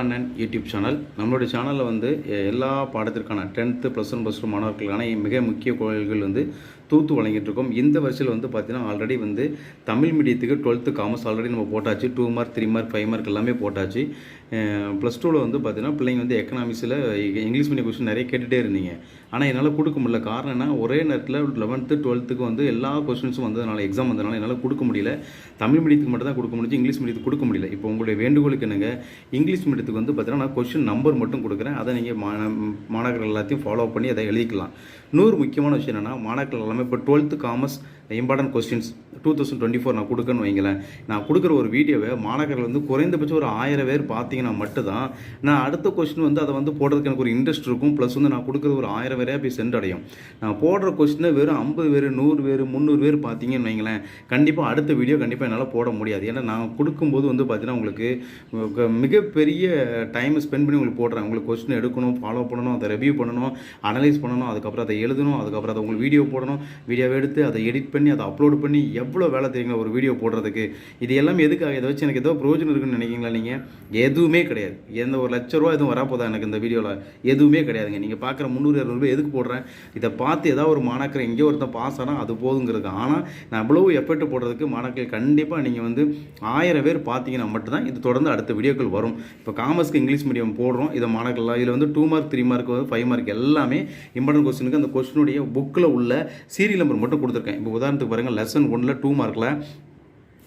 அண்ணன் YouTube channel. நம்மளுடைய சேனலில் வந்து எல்லா பாடத்திற்கான tenth plus one plus two மாணவர்களுக்கான மிக முக்கிய கோயில்கள் வந்து தூத்து வழங்கிட்டுருக்கோம். இந்த வருஷத்தில் வந்து பார்த்தீங்கன்னா ஆல்ரெடி வந்து தமிழ் மீடியத்துக்கு டுவெல்த்து காமர்ஸ் ஆல்ரெடி நம்ம போட்டாச்சு. Two mark three mark five mark எல்லாமே போட்டாச்சு. ப்ளஸ் டூவில் வந்து பார்த்தீங்கன்னா பிள்ளைங்க வந்து எக்கனாமிக்ஸில் இங்கிலீஷ் மீடியம் கொஸ்டின் நிறைய கேட்டுகிட்டே இருந்தீங்க. ஆனால் என்னால் கொடுக்க முடியல. காரணம் என்ன? ஒரே நேரத்தில் லெவன்த்து டுவெல்த்துக்கு வந்து எல்லா கொஸ்டின்ஸும் வந்ததுனால எக்ஸாம் வந்ததுனால என்னால் கொடுக்க முடியல. தமிழ் மீடியத்துக்கு மட்டும் தான் கொடுக்க முடிஞ்சு இங்கிலீஷ் மீடியத்துக்கு கொடுக்க முடியல. இப்போ உங்களுடைய வேண்டுகோளுக்கு என்னங்க? இங்கிலீஷ் மீடியத்துக்கு வந்து பார்த்தீங்கன்னா நான் கொஸ்டின் நம்பர் மட்டும் கொடுக்குறேன். அதை நீங்கள் மாணவர்கள் எல்லாத்தையும் ஃபாலோ பண்ணி அதை எழுதிக்கலாம். இன்னொரு முக்கியமான விஷயம் என்னென்னா மாணவர்கள் நம்ம இப்போ twelfth commerce important questions two thousand twenty four நான் கொடுக்கன்னு வைங்களேன். நான் கொடுக்குற ஒரு வீடியோவை மாணவர்கள் வந்து குறைந்தபட்சம் ஒரு ஆயிரம் பேர் பார்த்தீங்கன்னா மட்டும்தான் நான் அடுத்த கொஸ்டின் வந்து அதை வந்து போடுறதுக்கு எனக்கு ஒரு இன்ட்ரெஸ்ட் இருக்கும். ப்ளஸ் வந்து நான் கொடுக்குறது ஒரு ஆயிரம் பேரையாக போய் சென்றடையும் நான் போடுற கொஸ்டினை வெறும் ஐம்பது பேர் நூறு பேர் முந்நூறு பேர் பார்த்தீங்கன்னு வைங்களேன். கண்டிப்பாக அடுத்த வீடியோ கண்டிப்பாக என்னால் போட முடியாது. ஏன்னா நான் கொடுக்கும்போது வந்து பார்த்தீங்கன்னா உங்களுக்கு மிகப்பெரிய டைம் ஸ்பெண்ட் பண்ணி உங்களுக்கு போடுறேன். உங்களுக்கு கொஸ்டின் எடுக்கணும் ஃபாலோ பண்ணணும் அதை ரிவ்யூ பண்ணணும் அனலைஸ் பண்ணணும் அதுக்கப்புறம் அதை எழுதணும் அதுக்கப்புறம் அதை உங்களுக்கு வீடியோ போடணும். வீடியோவை எடுத்து அதை எடிட் பண்ணி அதை அப்லோட் பண்ணி எவ்வளோ வேலை தெரியுங்களா ஒரு வீடியோ போடுறதுக்கு? இது எல்லாம் எதுக்காக? இதை வச்சு எனக்கு ஏதோ பிரயோஜனம் இருக்குன்னு நினைக்கிங்களா நீங்கள் எதுவுமே கிடையாது. எந்த ஒரு லட்ச ரூபா எதுவும் வரப்போதா எனக்கு இந்த வீடியோவில் எதுவுமே கிடையாதுங்க. நீங்கள் பார்க்குற முந்நூறு இரநூறுபா எதுக்கு போடுறேன்? இதை பார்த்து ஏதாவது ஒரு மாணாக்கர் எங்கேயோ ஒருத்தன் பாஸ் ஆனால் அது போதுங்கிறது. ஆனால் நான் அவ்வளவு எஃபர்ட் போடுறதுக்கு மாணாக்கர் கண்டிப்பாக நீங்கள் வந்து ஆயிரம் பேர் பார்த்தீங்கன்னா மட்டும்தான் இது தொடர்ந்து அடுத்த வீடியோக்கள் வரும். இப்போ காமர்ஸ்க்கு இங்கிலீஷ் மீடியம் போடுறோம். இதை மாணாக்கர்லாம் இதில் வந்து two mark three mark five mark எல்லாமே இம்பார்ட்டன்ட் கொஸ்டினுக்கு அந்த கொஸ்டினுடைய புக்கில் உள்ள சீரியல் நம்பர் மட்டும் கொடுத்துருக்கேன். இப்போ உதாரணத்துக்கு பாருங்கள் லெசன் ஒன்றில் டூ மார்க்கில்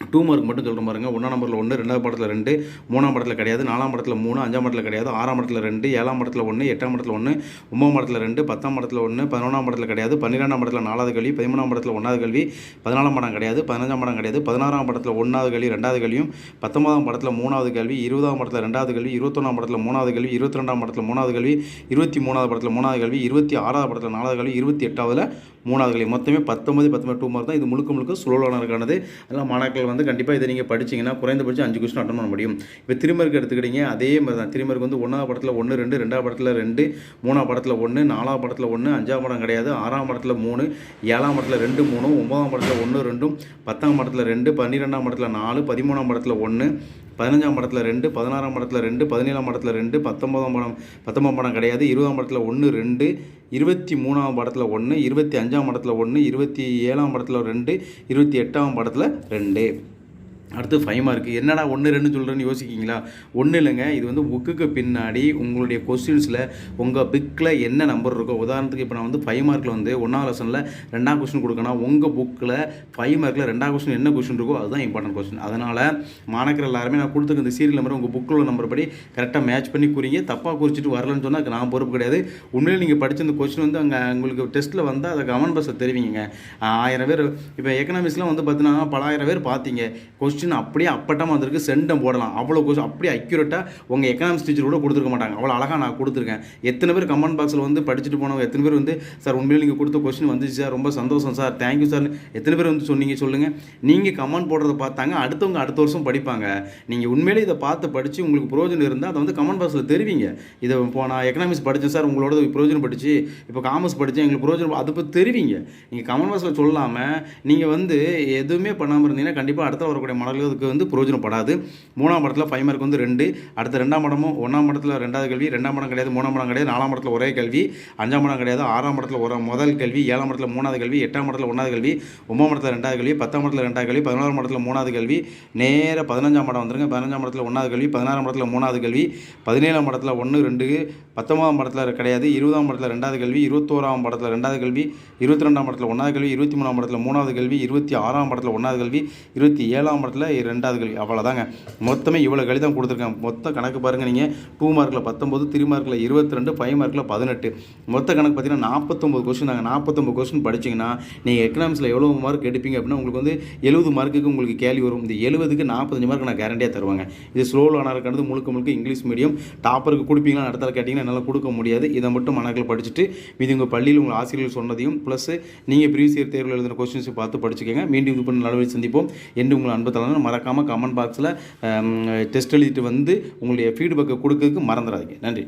டூ மார்க் மட்டும் சொல்கிற பாருங்க. ஒன்றாம் நம்பரில் ஒன்று ரெண்டாவது படத்தில் ரெண்டு மூணாம் படத்தில் கிடையாது நாலாம் படத்தில் மூணு அஞ்சாம் படத்தில் கிடையாது ஆறாம் படத்தில் ரெண்டு ஏழாம் படத்தில் ஒன்று எட்டாம் படத்தில் ஒன்று ஒன்பதாம் படத்தில் ரெண்டு பத்தாம் படத்தில் ஒன்று பதினொன்றாம் படத்தில் கிடையாது பன்னிரெண்டாம் படத்தில் நாலாவது கல்வி பதிமூணாம் படத்தில் ஒன்றாவது கல்வி பதினாலாம் படம் கிடையாது பதினஞ்சாம் படம் கிடையாது பதினாறாம் படத்தில் ஒன்றாவது கல்வி ரெண்டாவது கல்வியும் பத்தொன்பதாம் படத்தில் மூணாவது கல்வி இருபதாம் படத்தில் ரெண்டாவது கல்வி இருபத்தொன்னாம் படத்தில் மூணாவது கல்வி இருபத்தி ரெண்டாம் படத்தில் மூணாவது கல்வி இருபத்தி மூணாவது படத்தில் மூணாவது கல்வி இருபத்தி ஆறாவது படத்தில் நாலாவது கல்வி இருபத்தி எட்டாவதில் மூணாவது கல்வி. மொத்தமே பத்தொம்பது பத்தொம்பது டூ மார்க் தான். இது முழுக்க முழுக்க சுழலானதுக்கானது அதெல்லாம் மாணாக்கள் வந்து கண்டிப்பாக இதை நீங்கள் படிச்சீங்கன்னா குறைந்தபட்சம் அஞ்சு கொஸ்டின் அட்டன் பண்ண முடியும். இப்போ திருமருக்கு எடுத்துக்கிட்டீங்க அதே மாதிரி தான் திருமருக்கு வந்து ஒன்றாவது படத்தில் ஒன்று ரெண்டு ரெண்டாவது படத்தில் ரெண்டு மூணாவது படத்தில் ஒன்று நாலாவது படத்தில் ஒன்று அஞ்சாம் படம் கிடையாது. ஆறாம் படத்தில் மூணு ஏழாம் படத்தில் ரெண்டு மூணு ஒன்பதாம் படத்தில் ஒன்று ரெண்டும் பத்தாம் படத்தில் ரெண்டு பன்னிரெண்டாம் படத்தில் நாலு பதிமூணாம் படத்தில் ஒன்று பதினஞ்சாம் படத்தில் ரெண்டு பதினாறாம் படத்தில் ரெண்டு பதினேழாம் படத்தில் ரெண்டு பத்தொன்பதாம் படம் பத்தொன்பதாம் படம் கிடையாது. இருபதாம் படத்தில் ஒன்று ரெண்டு இருபத்தி மூணாம் படத்தில் ஒன்று இருபத்தி அஞ்சாம் படத்தில் ஒன்று இருபத்தி ஏழாம் படத்தில் ரெண்டு இருபத்தி எட்டாம் படத்தில் ரெண்டு. அடுத்து ஃபைவ் மார்க் என்னடா ஒன்று ரெண்டு சொல்கிறேன்னு யோசிக்கிங்களா ஒன்றும் இல்லைங்க. இது வந்து புக்குக்கு பின்னாடி உங்களுடைய கொஸ்டின்ஸில் உங்கள் புக்கில் என்ன நம்பர் இருக்கோ உதாரணத்துக்கு இப்போ நான் வந்து ஃபைவ் மார்க்கில் வந்து ஒன்றாவது லெசனில் ரெண்டாம் கொஸ்டின் கொடுக்கணும் உங்கள் புக்கில் ஃபைவ் மார்க்கில் ரெண்டாம் கொஸ்டின் என்ன கொஸ்டின் இருக்கோ அதுதான் இம்பார்ட்டன்ட் கொஸ்டின் அதனால் மாணக்கர் எல்லாருமே நான் கொடுத்துருக்க இந்த சீரியல் நம்பர் உங்கள் புக்கில் உள்ள நம்பர் படி கரெக்டாக மேட்ச் பண்ணி குறிங்க. தப்பாக குறிச்சிட்டு வரலன்னு சொன்னால் நான் பொறுப்பு கிடையாது. உண்மையிலே நீங்கள் படித்த இந்த கொஸ்டின் வந்து அங்கே உங்களுக்கு டெஸ்ட்டில் வந்தால் அதை கமெண்ட் பஸ்ஸை தெரிவிங்க ஆயிரம் பேர் இப்போ எக்கனாமிக்ஸ்லாம் வந்து பார்த்தீங்கன்னா பலாயிரம் பேர் பார்த்தீங்க கொஸ்டின் அப்படியே அப்பட்டமாக வந்திருக்கு. சென்டம் போடலாம். அவ்வளோ கொஸ்டின் அப்படியே அக்யூரேட்டாக உங்கள் எக்கனாமிக்ஸ் டீச்சர் கூட கொடுத்துருக்க மாட்டாங்க. அவ்வளோ அழகாக நான் கொடுத்துருக்கேன். எத்தனை பேர் கமெண்ட் பாக்ஸில் வந்து படிச்சுட்டு போனவங்க எத்தனை பேர் வந்து சார் உண்மையிலே நீங்கள் கொடுத்த கொஸ்டின் வந்துச்சு சார். ரொம்ப சந்தோஷம் சார். தேங்க்யூ சார் எத்தனை பேர் வந்து சொன்னீங்க சொல்லுங்கள் நீங்கள் கமெண்ட் போடுறத பார்த்தாங்க. அடுத்தவங்க அடுத்த வருஷம் படிப்பாங்க. நீங்கள் உண்மையிலே இதை பார்த்து படித்து உங்களுக்கு பிரோஜனம் இருந்தால் அதை வந்து கமெண்ட் பாக்ஸில் தெரிவிங்க. இதை இப்போ நான் எக்கனாமிக்ஸ் படித்தேன் சார். உங்களோட பிரோஜனம் படிச்சு இப்போ காமர்ஸ் படித்தேன் எங்களுக்கு பிரோஜனம் அதை பற்றி தெரிவிங்க. நீங்கள் கமெண்ட் பாக்ஸில் சொல்லாமல் நீங்கள் வந்து எதுவுமே பண்ணாமல் இருந்தீங்கன்னா கண்டிப்பாக அடுத்த வரக்கூடிய மாணவர்களுக்கு வந்து பிரயோஜனப்படாது மூணாம் படத்தில் ஃபைவ் மார்க் வந்து ரெண்டு அடுத்த ரெண்டாம் படமும் ஒன்றாம் படத்தில் ரெண்டாவது கல்வி ரெண்டாம் படம் கிடையாது மூணாம் படம் கிடையாது நாலாம் படத்தில் ஒரே கல்வி அஞ்சாம் படம் கிடையாது ஆறாம் படத்தில் ஒரு முதல் கல்வி ஏழாம் படத்தில் மூணாவது கல்வி எட்டாம் படத்தில் ஒன்றாவது கல்வி ஒன்பதாம் படத்தில் ரெண்டாவது கல்வி பத்தாம் படத்தில் ரெண்டாவது கல்வி பதினோராம் படத்தில் மூணாவது கல்வி நேராக பதினஞ்சாம் படம் வந்துருங்க. பதினஞ்சாம் படத்தில் ஒன்றாவது கல்வி பதினாறாம் படத்தில் மூணாவது கல்வி பதினேழாம் படத்தில் ஒன்று ரெண்டு பத்தொம்பதாம் படத்தில் கிடையாது இருபதாம் படத்தில் ரெண்டாவது கல்வி இருபத்தோராம் படத்தில் ரெண்டாவது கல்வி இருபத்தி ரெண்டாம் படத்தில் ஒன்றாவது கல்வி இருபத்தி மூணாம் படத்தில் மூணாவது கல்வி இருபத்தி ஆறாம் படத்தில் ஒன்றாவது கல்வி இருபத்தி ஏழாம் படத்தில் ரெண்டாவது கல்வி அவ்வளோதாங்க மொத்தமே இவ்வளோ கல்வி கொடுத்துருக்கேன் மொத்த கணக்கு பாருங்கள் நீங்கள் டூ மார்க்கில் பத்தொம்பது த்ரீ மார்க்கில் இருபத்தி ரெண்டு ஃபைவ் மார்க்கில் பதினெட்டு. மொத்த கணக்கு பார்த்தீங்கன்னா நாற்பத்தொம்பது கொஸ்டின் நாங்கள் நாற்பத்தொம்பது கொஸ்டின் படிச்சிங்கன்னா நீங்கள் எக்கனாமிக்ஸில் எவ்வளோ மார்க் எடுப்பீங்க அப்படின்னா உங்களுக்கு வந்து எழுபது மார்க்குக்கு உங்களுக்கு கேள்வி வரும். இந்த எழுபதுக்கு நாற்பத்தஞ்சு மார்க் நான் கேரண்டியாக தருவாங்க. இது ஸ்லோவில் இருக்கிறது முழுக்க முழுக்க இங்கிலீஷ் மீடியம் டாப்பருக்கு கொடுப்பீங்களா நடத்தால் கேட்டிங்கன்னா என்னால் கொடுக்க முடியாது. இதை மட்டும் மனக்கில் படிச்சுட்டு மீதி உங்கள் பள்ளியில் உங்கள் ஆசிரியர்கள் சொன்னதையும் ப்ளஸ் நீங்கள் ப்ரீவியஸ் இயர் தேர்வில் எழுதின கொஸ்டின்ஸை பார்த்து படிச்சுக்கோங்க. மீண்டும் இது பண்ண நடவடிக்கை சந்திப்போம். என்று உங்கள் அன்பு தலைவர் மறக்காமல் கமெண்ட் பாக்ஸில் டெஸ்ட் எழுதிட்டு வந்து உங்களுடைய ஃபீட்பேக்கை கொடுக்கறதுக்கு மறந்துடாதீங்க. நன்றி.